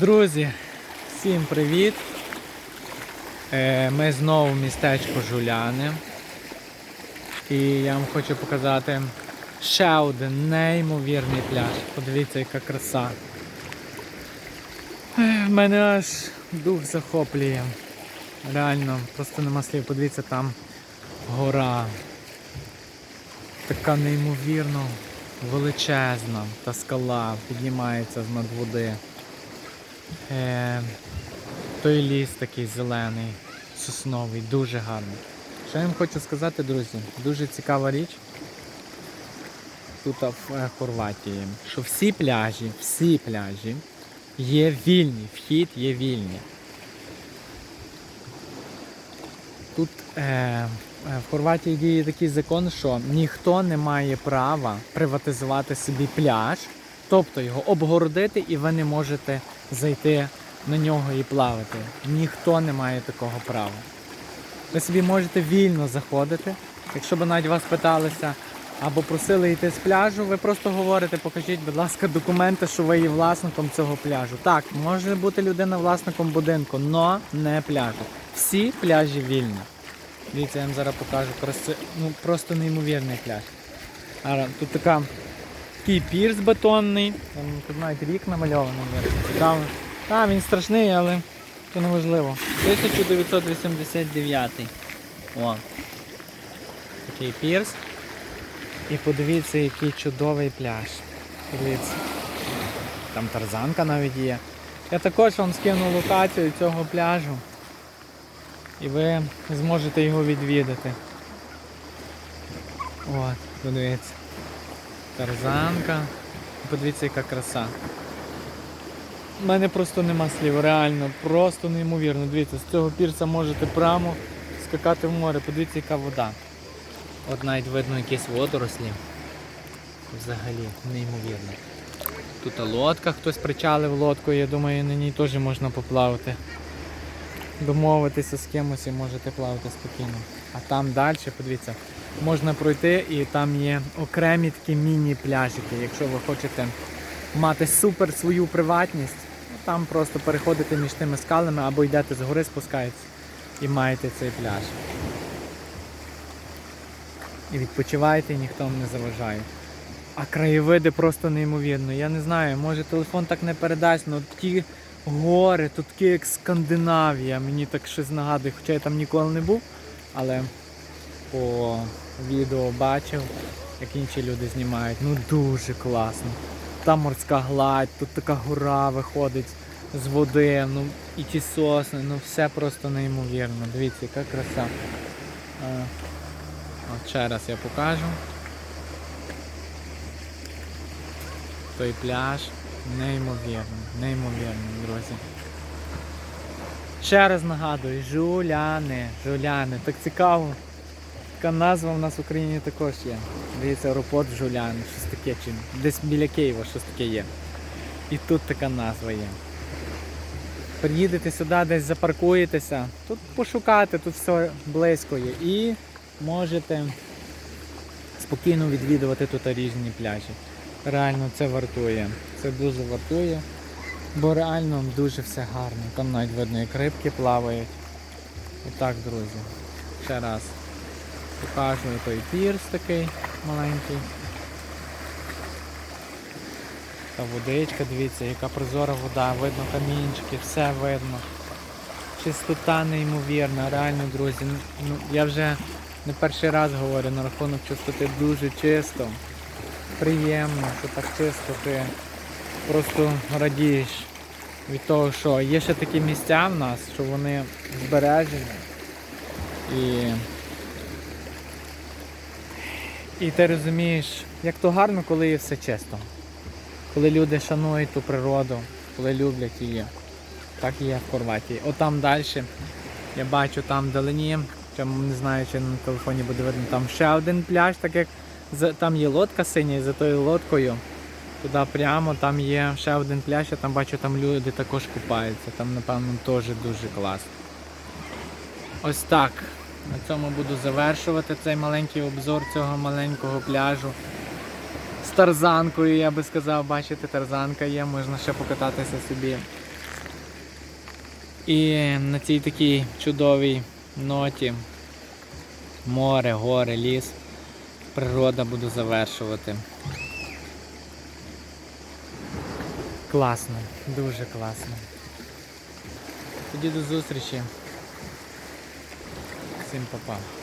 Друзі, всім привіт! Е, Ми знову в містечку Жуляни. І я вам хочу показати ще один неймовірний пляж. Подивіться, яка краса. Е, В мене аж дух захоплює. Реально, просто нема слів. Подивіться, там гора. Така неймовірно величезна та скала піднімається з над води. Е, той ліс такий зелений, сосновий, дуже гарний. Що я вам хочу сказати, друзі, дуже цікава річ тут в е, Хорватії, що всі пляжі, всі пляжі є вільні, вхід є вільний. Тут е, е, в Хорватії діє такий закон, що ніхто не має права приватизувати собі пляж, тобто його обгородити, і ви не можете зайти на нього і плавати. Ніхто не має такого права. Ви собі можете вільно заходити. Якщо б навіть вас питалися або просили йти з пляжу, ви просто говорите, покажіть, будь ласка, документи, що ви є власником цього пляжу. Так, може бути людина власником будинку, але не пляжу. Всі пляжі вільні. Дивіться, я вам зараз покажу. Краси... Ну, просто неймовірний пляж. Тут така, такий пірс бетонний. Там тут навіть рік намальований. є. Цікаво. Він страшний, але це не важливо. 1989. О. Такий пірс. І подивіться, який чудовий пляж. Подивіться. Там тарзанка навіть є. Я також вам скину локацію цього пляжу. І ви зможете його відвідати. От, подивіться. Тарзанка. Подивіться, яка краса. У мене просто нема слів, реально, просто неймовірно. Дивіться, з цього пірса можете прямо скакати в море. Подивіться, яка вода. От навіть видно якісь водорослі. Взагалі, неймовірно. Тут лодка, хтось причалив лодкою, я думаю, на ній теж можна поплавати. Домовитися з кимось і можете плавати спокійно. А там далі, подивіться, можна пройти і там є окремі такі міні-пляжики. Якщо ви хочете мати супер свою приватність, ну, там просто переходите між тими скалами або йдете з гори, спускаєтесь і маєте цей пляж. І відпочиваєте, і ніхто вам не заважає. А краєвиди просто неймовірно. Я не знаю, може телефон так не передасть, але ті гори, тут такі як Скандинавія, мені так щось нагадує, хоча я там ніколи не був, але по відео бачив, як інші люди знімають. Ну дуже класно. Там морська гладь, тут така гора виходить з води, ну і ті сосни, ну все просто неймовірно. Дивіться, яка краса. А, От ще раз я покажу. Той пляж неймовірний, неймовірний, друзі. Ще раз нагадую, жуляни, жуляни. Так цікаво. Така назва в нас в Україні також є. Дивіться, аеропорт Жуляни, щось таке, чи десь біля Києва щось таке є. І тут така назва є. Приїдете сюди, десь запаркуєтеся, тут пошукати, тут все близько є. І можете спокійно відвідувати тут різні пляжі. Реально це вартує. Це дуже вартує, бо реально дуже все гарно. Там навіть видно, як рибки плавають. Отак, друзі. Ще раз покажу і той пірс такий маленький. Та водичка, дивіться, яка прозора вода, видно камінчики, все видно. Чистота неймовірна, реально, друзі. Ну, я вже не перший раз говорю на рахунок чистоти дуже чисто. Приємно, що так чисто ти просто радієш від того, що є ще такі місця в нас, що вони збережені. І, і ти розумієш, як то гарно, коли є все чисто. Коли люди шанують ту природу, коли люблять її. Так і є в Хорватії. Отам далі. Я бачу там вдалині, чому не знаю, чи на телефоні буде видно, там ще один пляж, так як там є лодка синя, і за тою лодкою туди прямо там є ще один пляж, я там бачу, там люди також купаються. Там, напевно, теж дуже класно. Ось так. На цьому буду завершувати цей маленький обзор цього маленького пляжу. З тарзанкою, я би сказав, бачите, тарзанка є, можна ще покататися собі. І на цій такій чудовій ноті море, гори, ліс, природа буду завершувати. Класно, дуже класно. Тоді до зустрічі. Sim, papai.